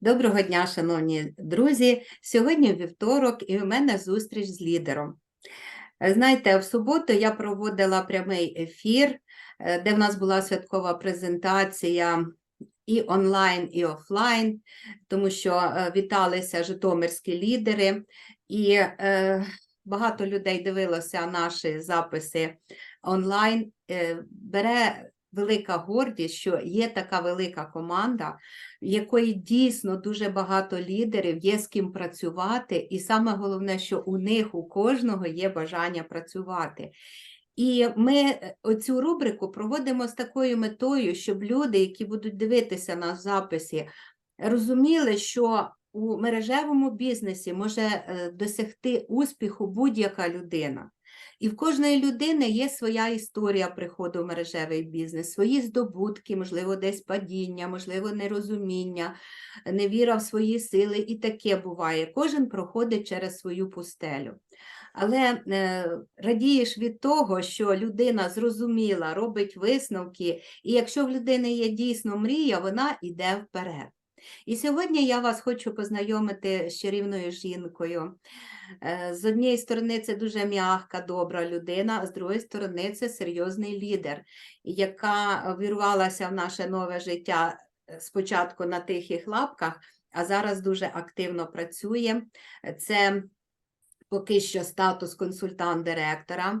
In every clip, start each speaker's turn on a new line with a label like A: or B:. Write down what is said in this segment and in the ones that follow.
A: Доброго дня, шановні друзі. Сьогодні вівторок, і у мене зустріч з лідером. Е, Знаєте, в суботу я проводила прямий ефір, е, де в нас була святкова презентація і онлайн, і офлайн, тому що е, віталися житомирські лідери, і багато людей дивилося наші записи онлайн. Бере велика гордість, що є така велика команда, в якої дійсно дуже багато лідерів, є з ким працювати, і саме головне, що у них у кожного є бажання працювати. І ми е, оцю рубрику проводимо з такою метою, щоб люди, які будуть дивитися на записі, розуміли, що у мережевому бізнесі може е, досягти успіху будь-яка людина. І в кожної людини є своя історія приходу в мережевий бізнес, свої здобутки, можливо, десь падіння, можливо, нерозуміння, невіра в свої сили, і таке буває. Кожен проходить через свою пустелю. Але е, радієш від того, що людина зрозуміла, робить висновки, і якщо в людини є дійсно мрія, вона йде вперед. І сьогодні я вас хочу познайомити з чарівною жінкою. Е, З однієї сторони, це дуже м'яка, добра людина, а з другої сторони, це серйозний лідер, яка вірвалася в наше нове життя е, спочатку на тихих лапках, а зараз дуже активно працює. Це поки що статус консультант-директора.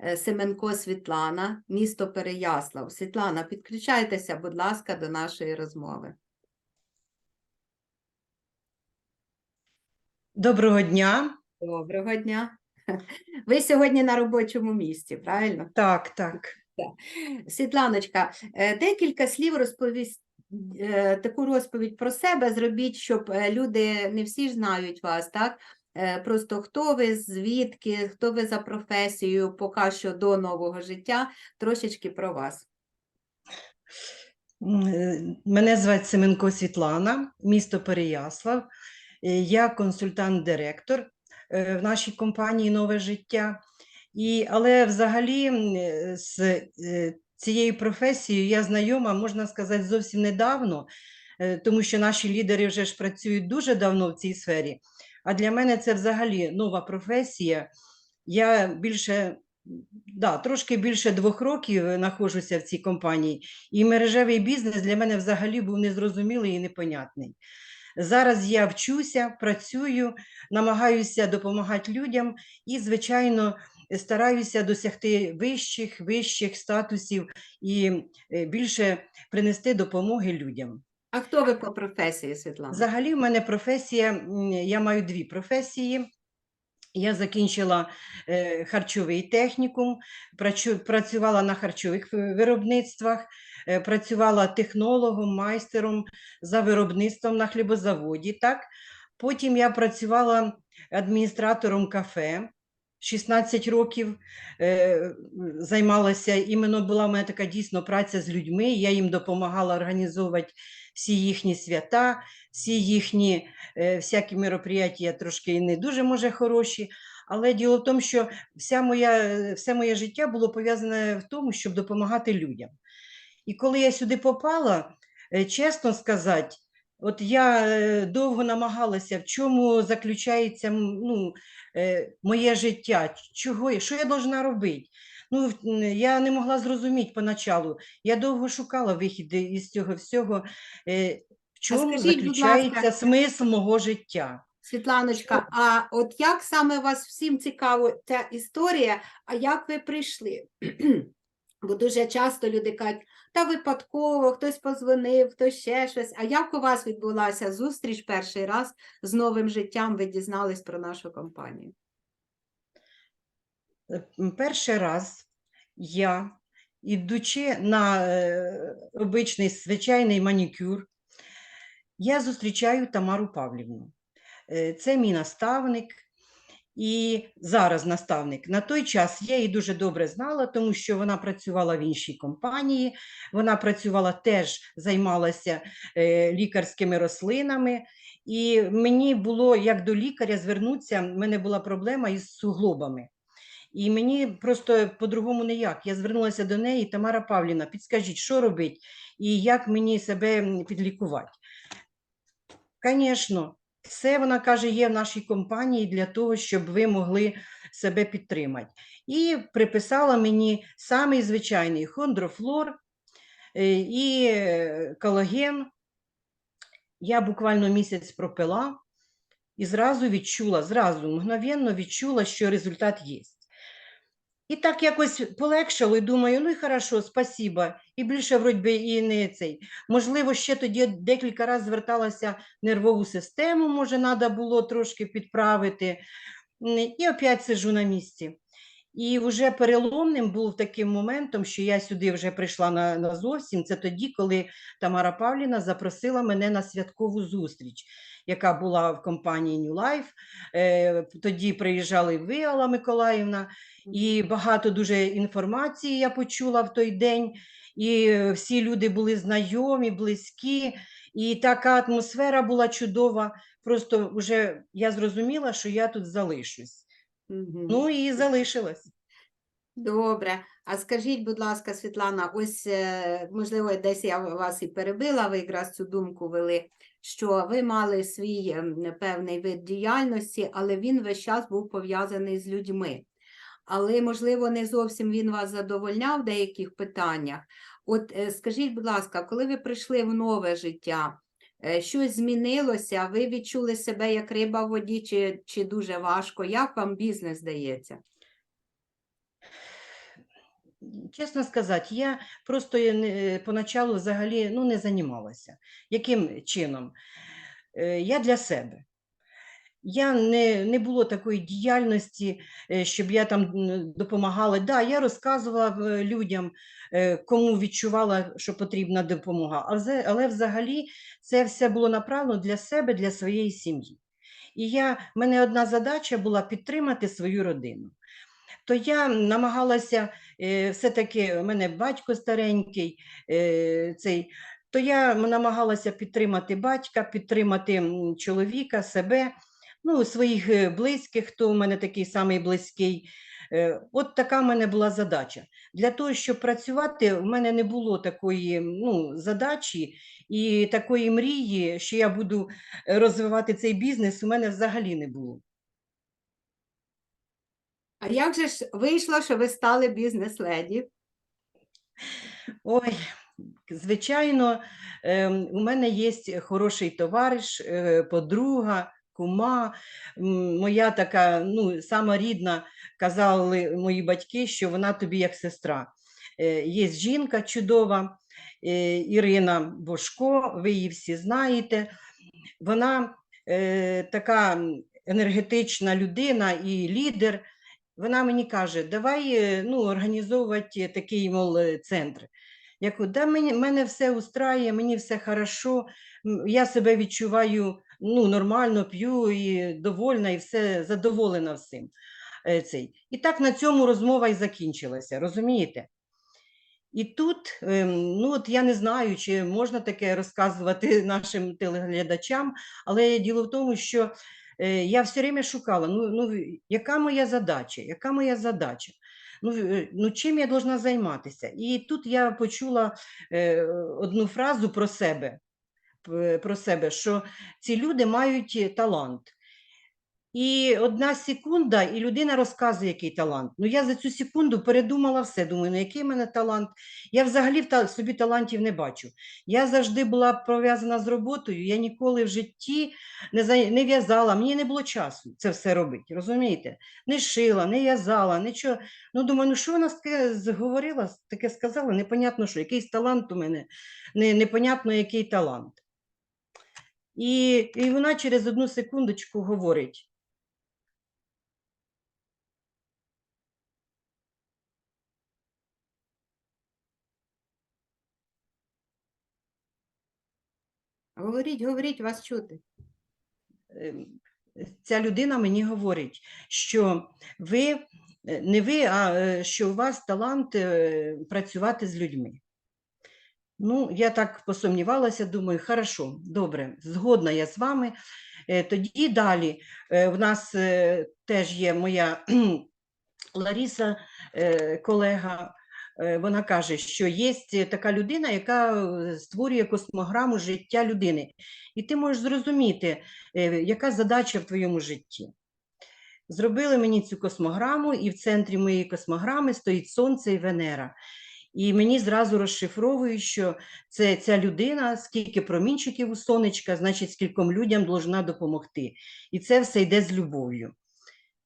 A: Е, Семенко Світлана, місто Переяслав. Світлана, підключайтеся, будь ласка, до нашої розмови.
B: Доброго дня.
A: Доброго дня. Ви сьогодні на робочому місці, правильно?
B: Так, так.
A: Світланочка, е, декілька слів розповість, е, таку розповідь про себе зробіть, щоб е, люди не всі ж знають вас, так? Просто хто ви, звідки, хто ви за професією, поки що до нового життя, трошечки про вас.
B: Мене звати Семенко Світлана, місто Переяслав. Е, Я консультант-директор е, в нашій компанії Нове життя. І, але взагалі е, з цією професією я знайома, можна сказати, зовсім недавно, тому що наші лідери вже ж працюють дуже давно в цій сфері. А для мене це взагалі нова професія. Я більше, да, трошки більше двох років знаходжуся в цій компанії, і мережевий бізнес для мене взагалі був незрозумілий і непонятний. Зараз я вчуся, працюю, намагаюся допомагати людям і, звичайно, стараюся досягти вищих, вищих статусів і е, більше принести допомоги людям.
A: А хто ви по професії, Світлана?
B: Взагалі, в мене професія, я маю дві професії. Я закінчила е, харчовий технікум, працювала на харчових виробництвах, е, працювала технологом, майстером за виробництвом на хлібозаводі. Так? Потім я працювала адміністратором кафе. 16 років е, займалася, іменно була в мене така дійсно праця з людьми. Я їм допомагала організовувати всі їхні свята, всі їхні е, всякі мероприятия трошки і не дуже може хороші. Але діло в тому, що вся моя, е, все моє життя було пов'язане в тому, щоб допомагати людям. І коли я сюди попала, е, чесно сказати, от я е, довго намагалася, в чому заключається ну, е, моє життя, чого, що я повинна робити. Ну, я не могла зрозуміти поначалу. Я довго шукала вихіди із цього всього. В чому
A: скажіть,
B: заключається
A: ласка,
B: смисл мого життя?
A: Світланочка, а от як саме вас всім цікаво ця історія, а як ви прийшли? Бо дуже часто люди кажуть, та випадково, хтось позвонив, хтось ще щось. А як у вас відбулася зустріч перший раз з новим життям? Ви дізнались про нашу компанію?
B: Е, Перший раз я, ідучи на е, обичний звичайний манікюр, я зустрічаю Тамару Павлівну. Е, Це мій наставник і зараз наставник. На той час я її дуже добре знала, тому що вона працювала в іншій компанії, вона працювала теж, займалася е, лікарськими рослинами. І мені було як до лікаря звернутися, в мене була проблема із суглобами. І мені просто по-другому ніяк. Я звернулася до неї, Тамара Павлівна, підскажіть, що робити і як мені себе підлікувати. Звісно, все вона каже, є в нашій компанії для того, щоб ви могли себе підтримати. І приписала мені самий звичайний хондрофлор е, і е, колаген. Я буквально місяць пропила і зразу відчула, зразу мгновенно відчула, що результат є. І так якось полегшало, і думаю, ну і хорошо, спасіба. І більше вроді і не цей. Можливо, ще тоді декілька разів зверталася нервову систему, може, треба було трошки підправити. І опять сижу на місці. І вже переломним був таким моментом, що я сюди вже прийшла на, на зовсім. Це тоді, коли Тамара Павліна запросила мене на святкову зустріч, яка була в компанії New Life. Е, тоді приїжджали ви, Алла Миколаївна, і багато дуже інформації я почула в той день. І всі люди були знайомі, близькі, і така атмосфера була чудова. Просто вже я зрозуміла, що я тут залишусь.
A: Мгм.
B: Ну і залишилась.
A: Добре. А скажіть, будь ласка, Світлана, ось е, можливо, десь я вас і перебила, ви якраз цю думку вели, що ви мали свій ем, певний вид діяльності, але він весь час був пов'язаний з людьми. Але, можливо, не зовсім він вас задовольняв в деяких питаннях. От е, скажіть, будь ласка, коли ви прийшли в нове життя, щось змінилося? Ви відчули себе як риба в воді, чи, чи дуже важко? Як вам бізнес дається?
B: Чесно сказати, я просто е, поначалу взагалі ну, не займалася. Яким чином? Е, Я для себе. Я не, не було такої діяльності, е, щоб я там допомагала. Да, я розказувала е, людям, е, кому відчувала, що потрібна допомога, але, взагалі це все було направлено для себе, для своєї сім'ї. І я, в мене одна задача була підтримати свою родину. То я намагалася, е, все-таки у мене батько старенький, е, цей, то я намагалася підтримати батька, підтримати чоловіка, себе, ну, своїх е, близьких, хто у мене такий самий близький. Е, От така в мене була задача. Для того, щоб працювати, в мене не було такої ну, задачі і такої мрії, що я буду е, розвивати цей бізнес, у мене взагалі не було.
A: А як же ж вийшло, що ви стали бізнес-леді?
B: Ой, звичайно, ем, у мене є хороший товариш, е, подруга, кума, моя така, ну, сама рідна, казали мої батьки, що вона тобі як сестра. Е, Є жінка чудова, е, Ірина Бошко, ви її всі знаєте. Вона е, така енергетична людина і лідер. Вона мені каже, давай ну, організовувати такий мол, центр. Я кажу, да, мені, мене все устрає, мені все хорошо, я себе відчуваю ну, нормально, п'ю і довольна, і все задоволена всім. Е, Цей. І так на цьому розмова і закінчилася, розумієте? І тут, ем, ну от я не знаю, чи можна таке розказувати нашим телеглядачам, але діло в тому, що е, я все время шукала, ну, ну яка моя задача, яка моя задача? Ну, е, ну чим я должна займатися? І тут я почула одну фразу про себе, про себе, що ці люди мають е, талант. І одна секунда, і людина розказує, який талант. Ну я за цю секунду передумала все. Думаю, ну який в мене талант? Я взагалі собі талантів не бачу. Я завжди була пов'язана з роботою, я ніколи в житті не, не в'язала, мені не було часу це все робити, розумієте? Не шила, не в'язала, нічого. Ну, думаю, ну що вона таке зговорила, таке сказала, непонятно що, якийсь талант у мене, непонятно який талант. І, і вона через одну секундочку говорить.
A: Говоріть, говоріть, вас чути.
B: Ем, ця людина мені говорить, що ви е, не ви, а е, що у вас талант е, працювати з людьми. Ну, я так посумнівалася, думаю, хорошо, добре, згодна я з вами. Е, Тоді далі е, в нас е, теж є моя Лариса, колега, вона каже, що є така людина, яка створює космограму життя людини. І ти можеш зрозуміти, яка задача в твоєму житті. Зробили мені цю космограму, і в центрі моєї космограми стоїть Сонце і Венера. І мені зразу розшифровують, що це ця людина, скільки промінчиків у сонечка, значить, скільком людям должна допомогти. І це все йде з любов'ю.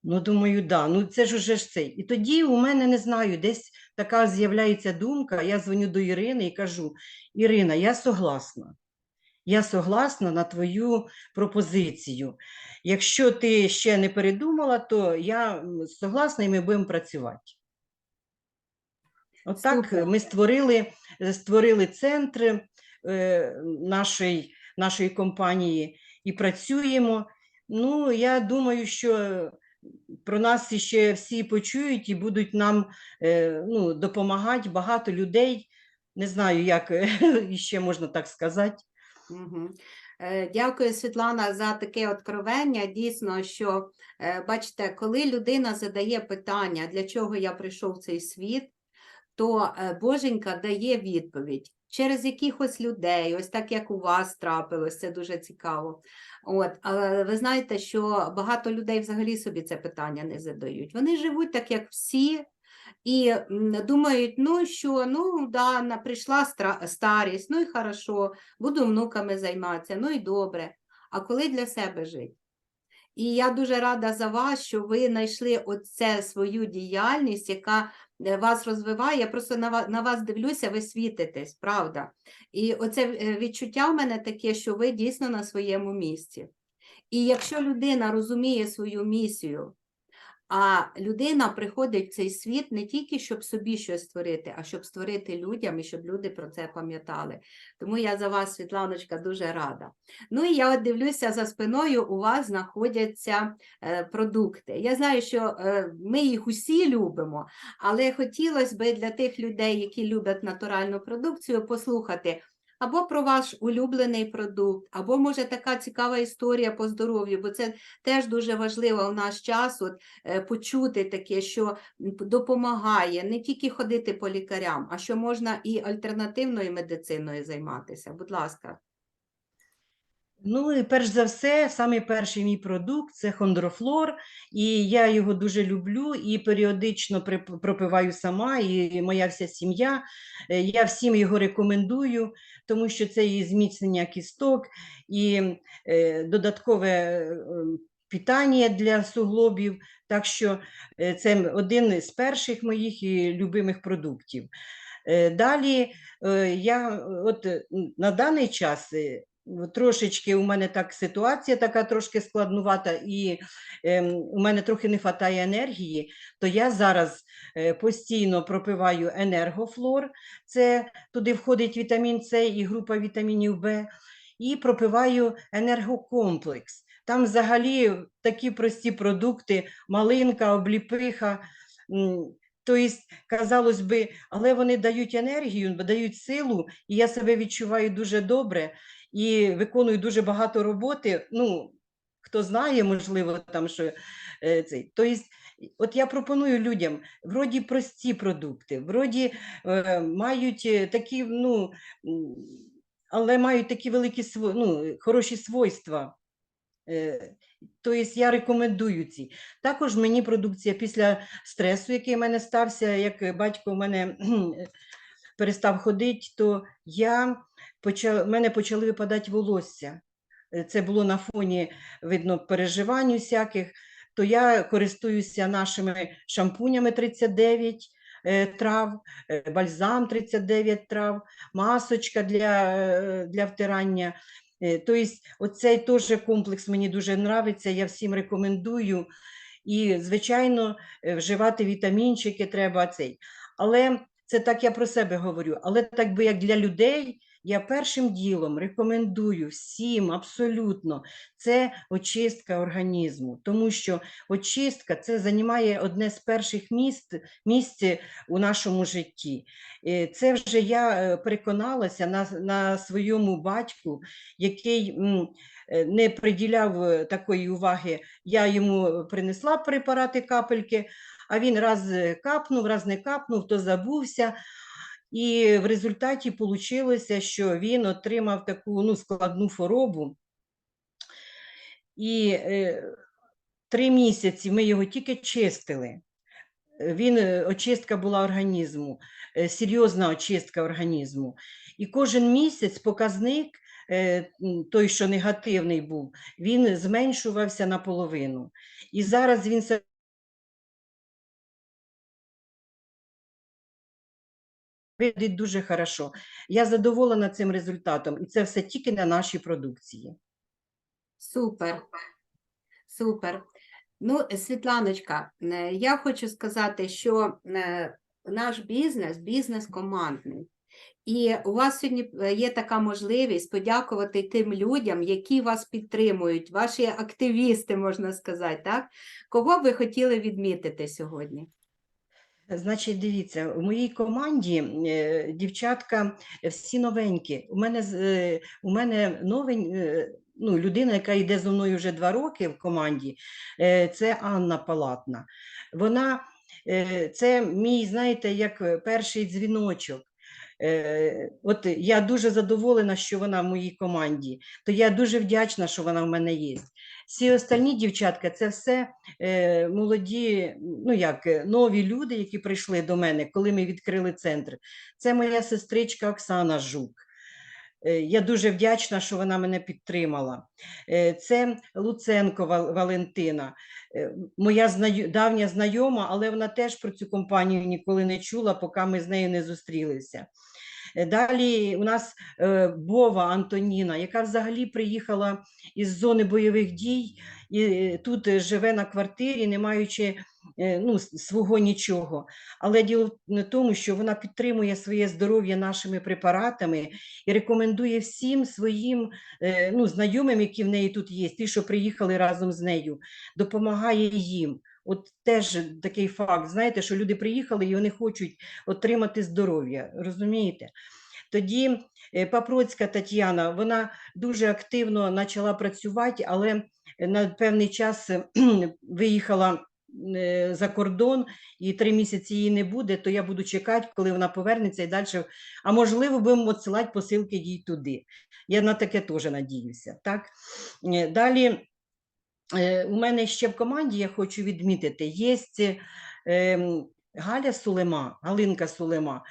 B: Ну, думаю, да, ну це ж уже ж цей. І тоді у мене не знаю, десь така з'являється думка. Я дзвоню до Ірини і кажу: Ірина, я согласна. Я согласна на твою пропозицію. Якщо ти ще не передумала, то я согласна і ми будемо працювати. Отак
A: Супер.
B: ми створили, е, створили центр е, нашої, нашої компанії і працюємо. Ну, я думаю, що про нас ще всі почують і будуть нам е, ну, допомагати багато людей. Не знаю, як е, ще можна так сказати.
A: Угу. Дякую, Світлана, за таке откровення. Дійсно, що е, бачите, коли людина задає питання, для чого я прийшов в цей світ, то е, Боженька дає відповідь через якихось людей, ось так як у вас трапилось, це дуже цікаво. От, але ви знаєте, що багато людей взагалі собі це питання не задають. Вони живуть так, як всі, і думають, ну що, ну да, прийшла старість, ну і хорошо, буду внуками займатися, ну і добре. А коли для себе жити? І я дуже рада за вас, що ви знайшли оце свою діяльність, яка вас розвиває. Я просто на вас, на вас дивлюся, ви світитесь, правда. І оце е, відчуття в мене таке, що ви дійсно на своєму місці. І якщо людина розуміє свою місію, а людина приходить в цей світ не тільки щоб собі щось створити, а щоб створити людям і щоб люди про це пам'ятали. Тому я за вас, Світланочка, дуже рада. Ну і я от дивлюся за спиною, у вас знаходяться е, продукти. Я знаю, що е, ми їх усі любимо, але хотілося б для тих людей, які люблять натуральну продукцію, послухати. Або про ваш улюблений продукт, або може така цікава історія по здоров'ю, бо це теж дуже важливо в наш час от, е, почути таке, що допомагає не тільки ходити по лікарям, а що можна і альтернативною медициною займатися. Будь ласка.
B: Ну і перш за все, самий перший мій продукт це хондрофлор, і я його дуже люблю і періодично пропиваю сама, і моя вся сім'я. Е, Я всім його рекомендую, тому що це і зміцнення кісток, і е, додаткове е, питання для суглобів. Так що це один з перших моїх і любимих продуктів. Далі я от на даний час трошечки у мене так ситуація така трошки складнувата, і ем, у мене трохи не вистачає енергії, то я зараз е, постійно пропиваю енергофлор, це туди входить вітамін С і група вітамінів В, і пропиваю енергокомплекс. Там взагалі такі прості продукти, малинка, обліпиха. Тобто, казалось би, але вони дають енергію, дають силу, і я себе відчуваю дуже добре і виконую дуже багато роботи. Ну, хто знає, можливо, там що е, цей. Тобто, от я пропоную людям вроді прості продукти, вроді е, мають е, такі, ну, але мають такі великі ну, хороші свойства. Тобто я рекомендую ці. Також мені продукція після стресу, який в мене стався, як батько в мене перестав ходити, то я почав, мене почали випадати волосся. Е, Це було на фоні, видно, переживань усяких. То я користуюся нашими шампунями 39 е, трав, е, бальзам 39 трав, масочка для, для втирання. Тобто, оцей теж комплекс мені дуже подобається, я всім рекомендую. І, звичайно, вживати вітамінчики треба цей. Але це так я про себе говорю. Але так би як для людей, я першим ділом рекомендую всім абсолютно це очистка організму, тому що очистка це займає одне з перших місць, місць у нашому житті. Е, Це вже я е, переконалася на, на своєму батьку, який е, не приділяв такої уваги. Я йому принесла препарати капельки, а він раз капнув, раз не капнув, то забувся. І в результаті вийшло, що він отримав таку ну, складну хворобу. І е, три місяці ми його тільки чистили. Він, е, очистка була організму, е, серйозна очистка організму. І кожен місяць показник, е, той, що негативний був, він зменшувався наполовину. І зараз він виглядить дуже хорошо. Я задоволена цим результатом, і це все тільки на нашій продукції.
A: Супер. Супер. Ну, Світланочка, е, я хочу сказати, що е, наш бізнес бізнес командний. І у вас сьогодні е, є така можливість подякувати тим людям, які вас підтримують, ваші активісти, можна сказати, так? Кого ви хотіли відмітити сьогодні?
B: Значить, дивіться, у моїй команді е, дівчатка е, всі новенькі. У мене, е, у мене новень, ну, людина, яка йде зі мною вже два роки в команді, це Анна Палатна. Вона це мій, знаєте, як перший дзвіночок. От я дуже задоволена, що вона в моїй команді, то я дуже вдячна, що вона в мене є. Всі остальні дівчатка це все е, молоді, ну як е, нові люди, які прийшли до мене, коли ми відкрили центр. Це моя сестричка Оксана Жук. Е, Я дуже вдячна, що вона мене підтримала. Е, Це Луценко Вал- Валентина, моя давня знайома, але вона теж про цю компанію ніколи не чула, поки ми з нею не зустрілися. Е, Далі у нас е, Бова Антоніна, яка взагалі приїхала із зони бойових дій і е, тут е, живе на квартирі, не маючи е, ну, свого нічого. Але діло в тому, що вона підтримує своє здоров'я нашими препаратами і рекомендує всім своїм е, ну, знайомим, які в неї тут є, ті, що приїхали разом з нею, допомагає їм. От теж такий факт, знаєте, що люди приїхали і вони хочуть отримати здоров'я, розумієте? Тоді е, Папроцька Тетяна, вона дуже активно почала працювати, але на певний час е, виїхала е, за кордон, і три місяці її не буде, то я буду чекати, коли вона повернеться і далі. А можливо, будемо відсилати посилки їй туди. Я на таке теж надіюся. Так? Далі у мене ще в команді, я хочу відмітити, є ем, Галя Сулема, Галинка Сулема.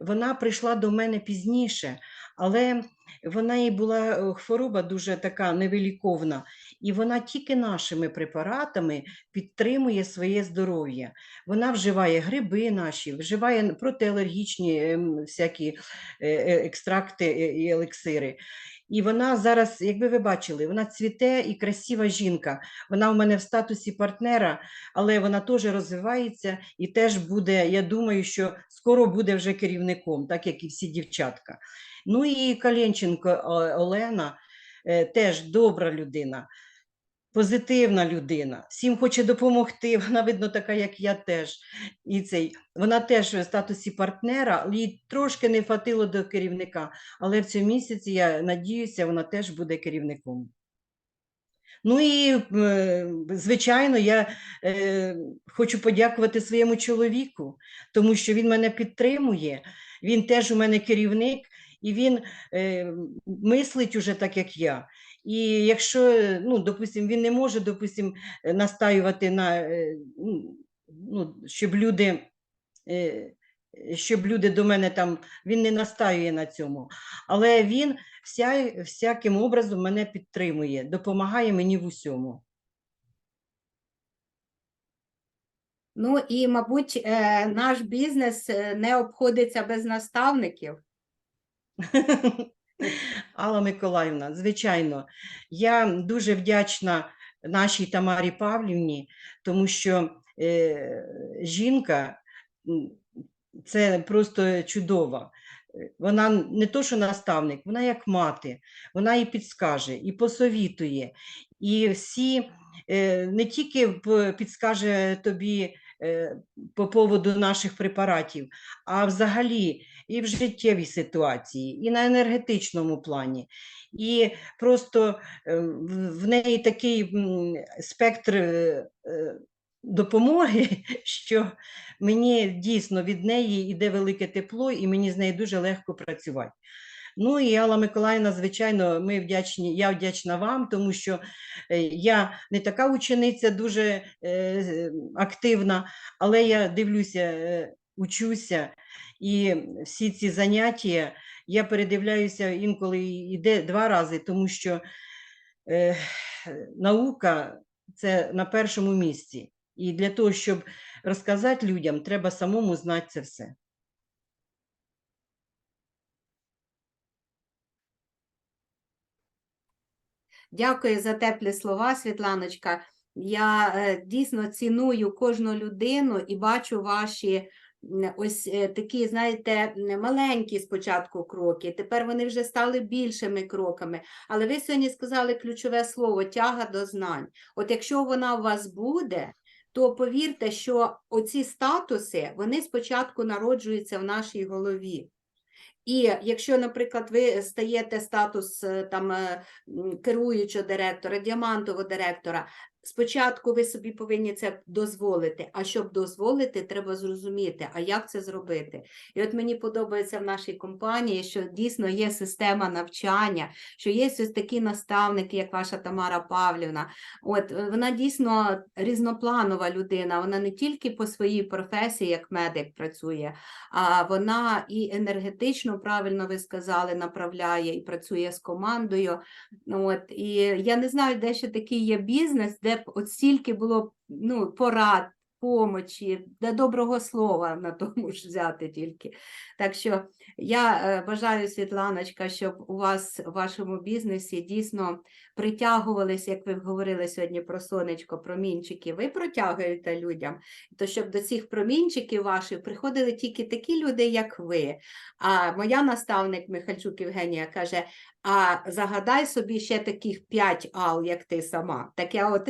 B: Вона прийшла до мене пізніше, але в неї була е, хвороба дуже така невиліковна, і вона тільки нашими препаратами підтримує своє здоров'я. Вона вживає гриби наші, вживає протиалергічні ем, всякі е, е, екстракти е, і елексири. І вона зараз, якби ви бачили, вона цвіте і красива жінка. Вона у мене в статусі партнера, але вона теж розвивається і теж буде, я думаю, що скоро буде вже керівником, так як і всі дівчатка. Ну і Калєнченко Олена е, теж добра людина, позитивна людина, всім хоче допомогти. Вона, видно, така, як я теж. І цей, вона теж в статусі партнера, їй трошки не хватило до керівника, але в цьому місяці, я надіюся, вона теж буде керівником. Ну і, звичайно, я е, хочу подякувати своєму чоловіку, тому що він мене підтримує, він теж у мене керівник, і він е, мислить уже так, як я. І якщо, е, ну, допустим, він не може, допустим, е, настаювати на, е, ну, ну, щоб люди. Щоб люди до мене там, він не настаює на цьому. Але він вся, всяким образом мене підтримує, допомагає мені в усьому.
A: Ну і, мабуть, наш бізнес не обходиться без наставників.
B: Алла Миколаївна, звичайно, я дуже вдячна нашій Тамарі Павлівні, тому що е, жінка це просто чудова. Вона не то, що наставник, вона як мати, вона і підскаже, і посовітує, і всі не тільки підскаже тобі е, по поводу наших препаратів, а взагалі і в життєвій ситуації, і на енергетичному плані. І просто е, в неї такий спектр е, е, допомоги, що мені дійсно від неї йде велике тепло, і мені з нею дуже легко працювати. Ну і Алла Миколаївна, звичайно, ми вдячні, я вдячна вам, тому що е, я не така учениця дуже е, активна, але я дивлюся, е, учуся, і всі ці заняття я передивляюся інколи йде два рази, тому що е, наука це на першому місці. І для того, щоб розказати людям, треба самому знати це все.
A: Дякую за теплі слова, Світланочка. Я е, дійсно ціную кожну людину і бачу ваші ось е, такі, знаєте, маленькі спочатку кроки. Тепер вони вже стали більшими кроками. Але ви сьогодні сказали ключове слово тяга до знань. От якщо вона у вас буде, то повірте, що оці статуси вони спочатку народжуються в нашій голові. І якщо, наприклад, ви стаєте статус е, там е, керуючого директора, діамантового директора, спочатку ви собі повинні це дозволити. А щоб дозволити, треба зрозуміти, а як це зробити. І от мені подобається в нашій компанії, що дійсно є система навчання, що є ось такі наставники, як ваша Тамара Павлівна. От е, вона дійсно різнопланова людина. Вона не тільки по своїй професії, як медик працює, а вона і енергетично, правильно ви сказали, направляє і працює з командою. От, і я не знаю, де ще такий є бізнес, де б от стільки було ну, порад, помочі, да доброго слова на тому ж взяти тільки. Так що я е, бажаю, Світланочка, щоб у вас в вашому бізнесі дійсно притягувались, як ви говорили сьогодні про сонечко, промінчики, ви протягуєте людям, то щоб до цих промінчиків ваших приходили тільки такі люди, як ви. А моя наставник Михальчук Євгенія каже: а загадай собі ще таких п'ять ал, як ти сама. Так я от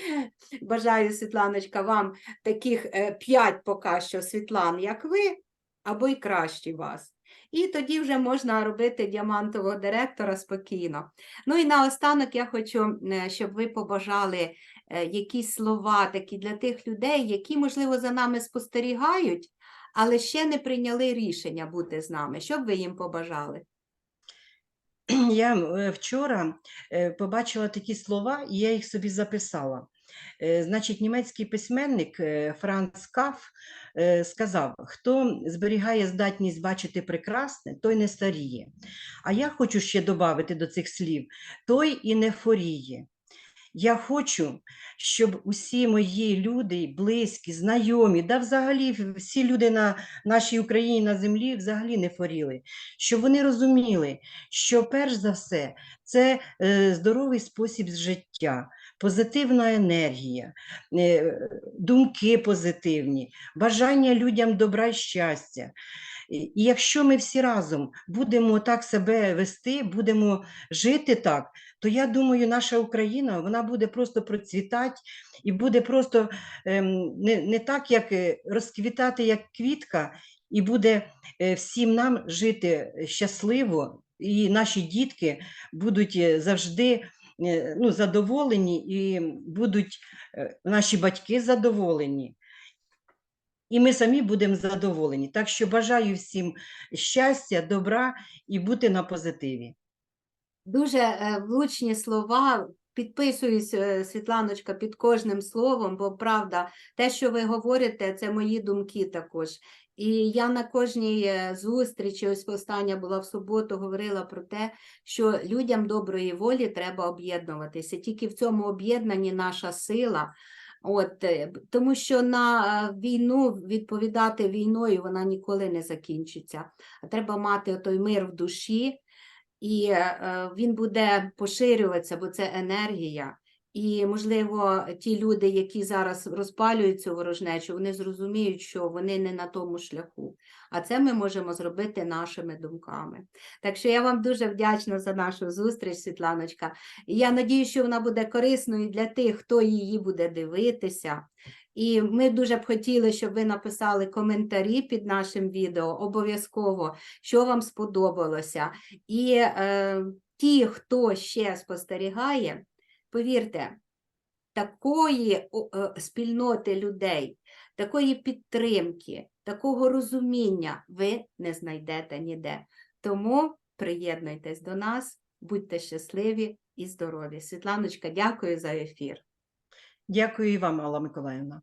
A: бажаю, Світланочка, вам таких е, п'ять поки що Світлан, як ви, або й кращі вас. І тоді вже можна робити діамантового директора спокійно. Ну і наостанок я хочу, е, щоб ви побажали е, якісь слова такі для тих людей, які, можливо, за нами спостерігають, але ще не прийняли рішення бути з нами. Що б ви їм побажали?
B: Я е, вчора побачила такі слова, і я їх собі записала. Е, Значить, німецький письменник е, Франц Каф е, сказав: хто зберігає здатність бачити прекрасне, той не старіє. А я хочу ще додати до цих слів: той і не хворіє. Я хочу, щоб усі мої люди, близькі, знайомі, да взагалі всі люди на нашій Україні на землі взагалі не хворіли, щоб вони розуміли, що перш за все це здоровий спосіб життя, позитивна енергія, е, думки позитивні, бажання людям добра і щастя. І якщо ми всі разом будемо так себе вести, будемо жити так, то я думаю, наша Україна вона буде просто процвітати і буде просто ем, не, не так, як е, розквітати, як квітка, і буде е, всім нам жити щасливо, і наші дітки будуть завжди ну, задоволені, і будуть е, наші батьки задоволені. І ми самі будемо задоволені. Так що бажаю всім щастя, добра і бути на позитиві.
A: Дуже е, влучні слова. Підписуюсь, е, Світланочка, під кожним словом, бо правда, те, що ви говорите, це мої думки також. І я на кожній е, зустрічі, ось остання була в суботу, говорила про те, що людям доброї волі треба об'єднуватися. Тільки в цьому об'єднанні наша сила. От, е, тому що на е, війну відповідати війною вона ніколи не закінчиться. Треба мати той мир в душі, і він буде поширюватися, бо це енергія. І, можливо, ті люди, які зараз розпалюють цю ворожнечу, вони зрозуміють, що вони не на тому шляху. А це ми можемо зробити нашими думками. Так що я вам дуже вдячна за нашу зустріч, Світланочка. Я надію, що вона буде корисною для тих, хто її буде дивитися. І ми дуже б хотіли, щоб ви написали коментарі під нашим відео обов'язково, що вам сподобалося. І е, ті, хто ще спостерігає, повірте, такої е, спільноти людей, такої підтримки, такого розуміння ви не знайдете ніде. Тому приєднуйтесь до нас, будьте щасливі і здорові. Світланочка, дякую за ефір.
B: Дякую і вам, Алла Миколаївна.